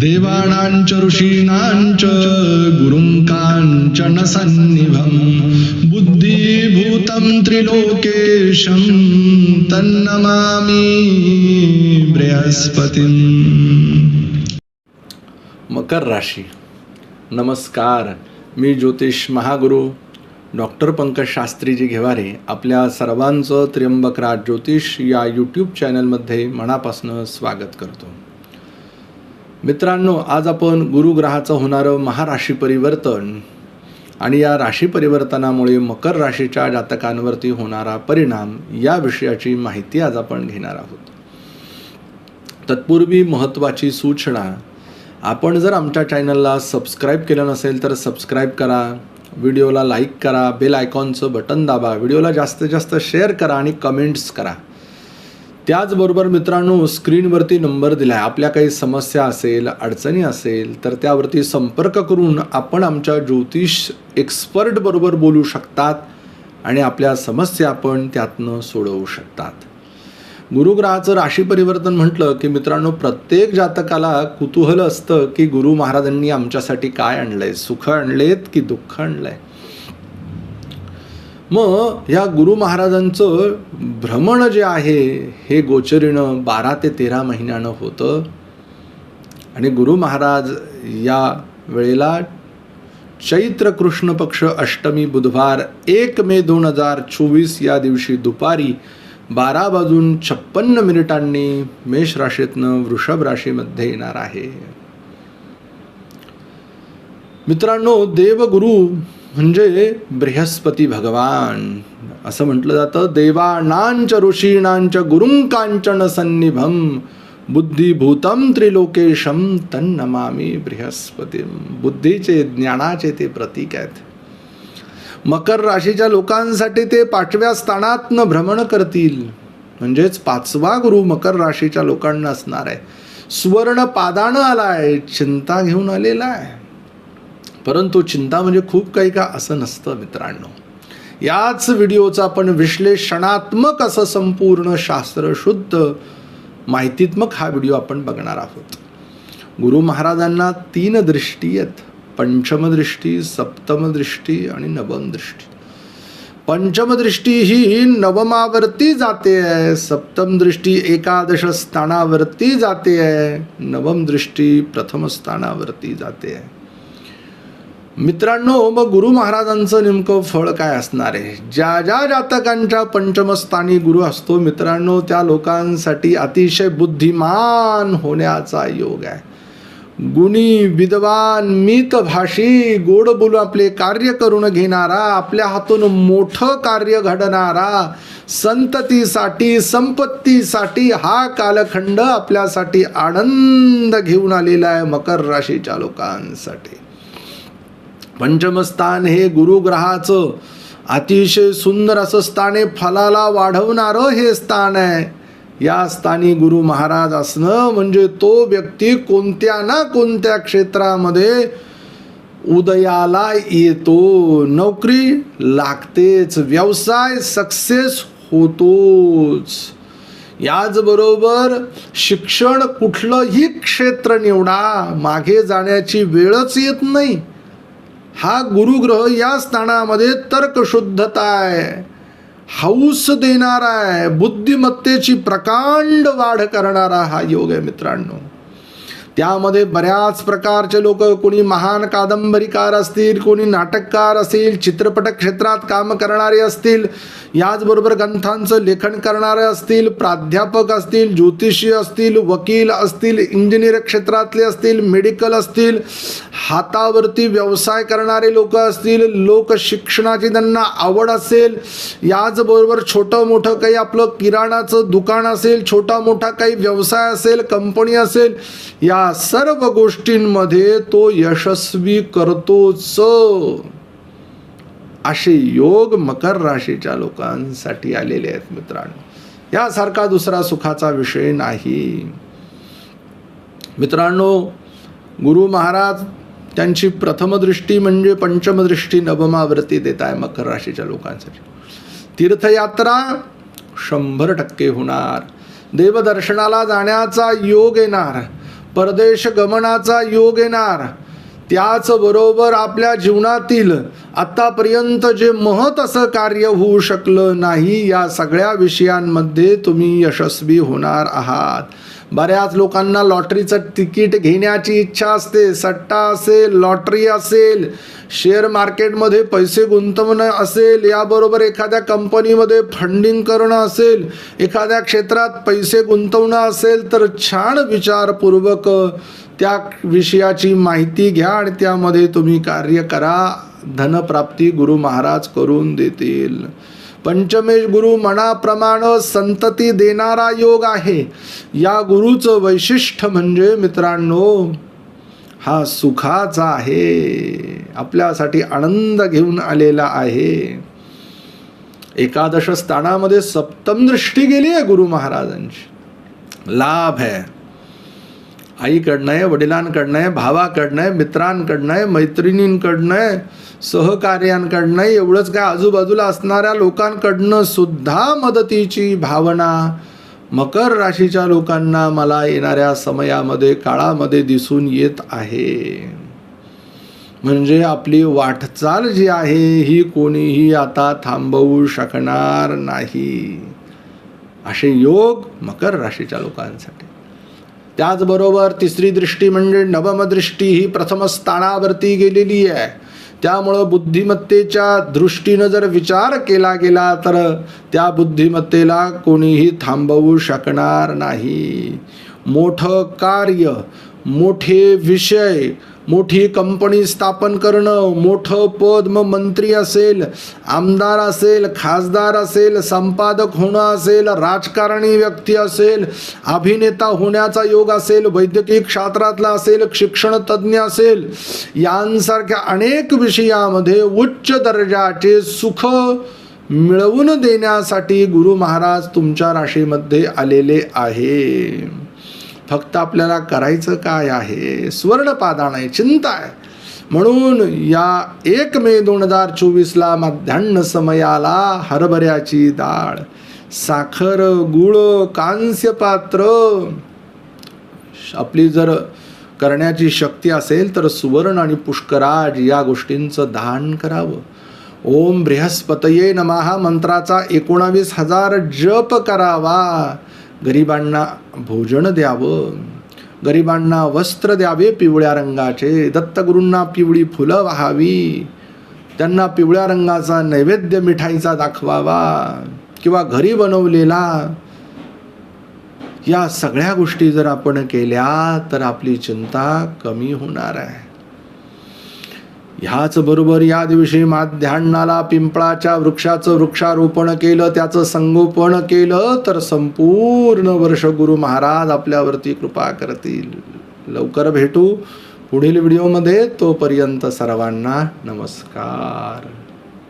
देवाणांच ऋषीणांच गुरुं काञ्चन बुद्धिभूतं त्रिलोकेशं तन्नमामि बृहस्पतीम्। मकर राशी। नमस्कार मी ज्योतिष महागुरु डॉक्टर पंकज शास्त्रीजी घेवारे आपल्या सर्वांचं त्र्यंबकराज ज्योतिष या यूट्यूब चॅनलमध्ये मनापासून स्वागत करतो. मित्रांनो आज आपण गुरुग्रहाचं होणारं महाराशी परिवर्तन आणि या राशी परिवर्तनामुळे मकर राशीच्या जातकांवरती होणारा परिणाम या विषयाची माहिती आज आपण घेणार आहोत. तत्पूर्वी महत्त्वाची सूचना आपण जर आमच्या चॅनलला सबस्क्राईब केलं नसेल तर सबस्क्राईब करा व्हिडिओला लाईक करा बेल आयकॉनचं बटन दाबा व्हिडिओला जास्तीत जास्त शेअर करा आणि कमेंट्स करा. त्याचबरोबर मित्रांनो स्क्रीनवरती नंबर दिला आहे आपल्या काही समस्या असेल अडचणी असेल तर त्यावरती संपर्क करून आपण आमच्या ज्योतिष एक्सपर्टबरोबर बोलू शकतात आणि आपल्या समस्या आपण त्यातनं सोडवू शकतात. गुरुग्रहाचं राशी परिवर्तन म्हटलं की मित्रांनो प्रत्येक जातकाला कुतूहल असतं की गुरु महाराजांनी आमच्यासाठी काय आणलंय? सुख आणलेत की दुःख आणलंय? मग ह्या गुरु महाराजांचं भ्रमण जे आहे हे गोचरीनं बारा ते तेरा महिन्यानं होतं. आणि गुरु महाराज या वेळेला चैत्र कृष्ण पक्ष अष्टमी बुधवार एक मे दोन हजार चोवीस या दिवशी दुपारी बारा वाजून छप्पन्न मिनिटांनी मेष राशीतनं वृषभ राशीमध्ये येणार आहे. मित्रांनो देवगुरु म्हणजे बृहस्पती भगवान असं म्हटलं जातं. देवाणांच ऋषीणांच गुरुंकांचन सन्निभम बुद्धिभूतम त्रिलोकेशम तन्नमामी बृहस्पती. बुद्धीचे ज्ञानाचे ते प्रतीक आहेत. मकर राशीच्या लोकांसाठी ते पाचव्या स्थानातनं भ्रमण करतील. म्हणजेच पाचवा गुरु मकर राशीच्या लोकांना असणार आहे. सुवर्ण पादानं आलाय चिंता घेऊन आलेला आहे. परंतु चिंता म्हणजे खूप काही का असं नसतं मित्रांनो. याच व्हिडिओचं आपण विश्लेषणात्मक असं संपूर्ण शास्त्र शुद्ध माहितीत्मक हा व्हिडिओ आपण बघणार आहोत. गुरु महाराजांना तीन दृष्टी आहेत. पंचमदृष्टी सप्तमदृष्टी आणि नवमदृष्टी पंचमदृष्टी ही नवमावरती जाते आहे. सप्तम दृष्टी एकादश स्थानावरती जाते आहे. नवम दृष्टी प्रथम स्थानावरती जाते आहे. मित्रांनो मग गुरु महाराजांचं नेमकं फळ काय असणार आहे? ज्या ज्या जातकांच्या पंचमस्थानी गुरु असतो मित्रांनो त्या लोकांसाठी अतिशय बुद्धिमान होण्याचा योग आहे. गुणी विद्वान मितभाषी गोड बोलून आपले कार्य करून घेणारा आपल्या हातून मोठं कार्य घडणारा संततीसाठी संपत्तीसाठी हा कालखंड आपल्यासाठी आनंद घेऊन आलेला आहे मकर राशीच्या लोकांसाठी. पंचमस्थान हे गुरुग्रहाचं. अतिशय सुंदर असं स्थान आहे फलाला वाढवणारं हे स्थान आहे. या स्थानी गुरु महाराज असणं म्हणजे तो व्यक्ती कोणत्या ना कोणत्या क्षेत्रामध्ये उदयाला येतो. नोकरी लागतेच व्यवसाय सक्सेस होतोच. याचबरोबर शिक्षण कुठलंही क्षेत्र निवडा मागे जाण्याची वेळच येत नाही. हा गुरुग्रह या स्थानामध्ये तर्कशुद्धता आहे हौस देणारा आहे बुद्धिमत्तेची प्रकांड वाढ करणारा हा योग आहे मित्रांनो. त्यामध्ये बऱ्याच प्रकारचे लोक कोणी महान कादंबरीकार असतील कोणी नाटककार असतील चित्रपट क्षेत्रात काम करणारे असतील याचबरोबर ग्रंथांचं लेखन करणारे असतील प्राध्यापक असतील ज्योतिषी असतील वकील असतील इंजिनियर क्षेत्रातले असतील मेडिकल असतील हातावरती व्यवसाय करणारे लोक असतील लोक शिक्षणाची त्यांना आवड असेल याचबरोबर छोटं मोठं काही आपलं किराणाचं दुकान असेल छोटा मोठा काही व्यवसाय असेल कंपनी असेल या सर्व गोष्टींमध्ये तो यशस्वी करतोच. असे योग मकर राशीच्या लोकांसाठी आलेले आहेत मित्रांनो. यासारखा दुसरा सुखाचा विषय नाही. मित्रांनो गुरु महाराज त्यांची प्रथमदृष्टी म्हणजे पंचमदृष्टी नवमावृत्ती देत आहे मकर राशीच्या लोकांसाठी. तीर्थयात्रा शंभर टक्के होणार. देवदर्शनाला जाण्याचा योग येणार. परदेश गमनाचा योग येणार. त्याचबरोबर आपल्या जीवनातील आत्तापर्यंत जे महत असं कार्य होऊ शकलं नाही या सगळ्या विषयांमध्ये तुम्ही यशस्वी होणार आहात. बऱ्याच लोकांना लॉटरीचं तिकीट घेण्याची इच्छा असते. सट्टा असेल लॉटरी असेल शेअर मार्केटमध्ये पैसे गुंतवणं असेल याबरोबर एखाद्या कंपनीमध्ये फंडिंग करणं असेल एखाद्या क्षेत्रात पैसे गुंतवणं असेल तर छान विचारपूर्वक त्या विषयाची माहिती घ्या आणि त्यामध्ये तुम्ही कार्य करा. धनप्राप्ती गुरु महाराज करून देतील. पंचमेश गुरु मनाप्रमाणे संतती देणारा योग आहे. या गुरुचं वैशिष्ट्य म्हणजे मित्रांनो हा सुखाचा आहे. आपल्यासाठी आनंद घेऊन आलेला आहे. एकादश स्थानामध्ये सप्तम दृष्टी गेली आहे गुरु महाराजांची. लाभ आहे. आईकडनं आहे वडिलांकडनं आहे भावाकडनं आहे मित्रांकडनं आहे मैत्रिणींकडनं आहे सहकार्यांकडनं आहे एवढंच काय आजूबाजूला असणाऱ्या लोकांकडनं सुद्धा मदतीची भावना मकर राशीच्या लोकांना मला येणाऱ्या समयामध्ये काळामध्ये दिसून येत आहे. म्हणजे आपली वाटचाल जी आहे ही कोणीही आता थांबवू शकणार नाही. असे योग मकर राशीच्या लोकांसाठी. त्याचबरोबर तिसरी दृष्टी म्हणजे नवमदृष्टी ही प्रथम स्थानावरती गेलेली आहे. त्यामुळं बुद्धिमत्तेच्या दृष्टीनं जर विचार केला गेला तर त्या बुद्धिमत्तेला कोणीही थांबवू शकणार नाही. मोठं कार्य मोठे विषय मोठी कंपनी स्थापन करणं मोठं पद मग मंत्री असेल आमदार असेल खासदार असेल संपादक होणं असेल राजकारणी व्यक्ती असेल अभिनेता होण्याचा योग असेल वैद्यकीय क्षेत्रातला असेल शिक्षण तज्ज्ञ असेल यांसारख्या अनेक विषयामध्ये उच्च दर्जाचे सुख मिळवून देण्यासाठी गुरु महाराज तुमच्या राशीमध्ये आलेले आहे. फक्त आपल्याला करायचं काय आहे? स्वर्णपादान आहे चिंता आहे. म्हणून या एक मे दोन हजार चोवीसला मध्यान्ह समयाला हरभऱ्याची डाळ साखर गुळ कांस्य पात्र आपली जर करण्याची शक्ती असेल तर सुवर्ण आणि पुष्कराज या गोष्टींचं दान करावं. ओम बृहस्पतये नमहा मंत्राचा एकोणावीस हजार जप करावा. गरिबांना भोजन द्यावं गरिबांना वस्त्र द्यावे पिवळ्या रंगाचे दत्तगुरूंना पिवळी फुलं व्हावी त्यांना पिवळ्या रंगाचा नैवेद्य मिठाईचा दाखवावा किंवा घरी बनवलेला. या सगळ्या गोष्टी जर आपण केल्या तर आपली चिंता कमी होणार आहे. ह्याच बरोबर या दिवशी माध्यान्नाला पिंपळाच्या वृक्षाचं वृक्षारोपण केलं त्याचं संगोपन केलं तर संपूर्ण वर्ष गुरु महाराज आपल्यावरती कृपा करतील. लवकर भेटू पुढील व्हिडिओमध्ये तोपर्यंत सर्वांना नमस्कार.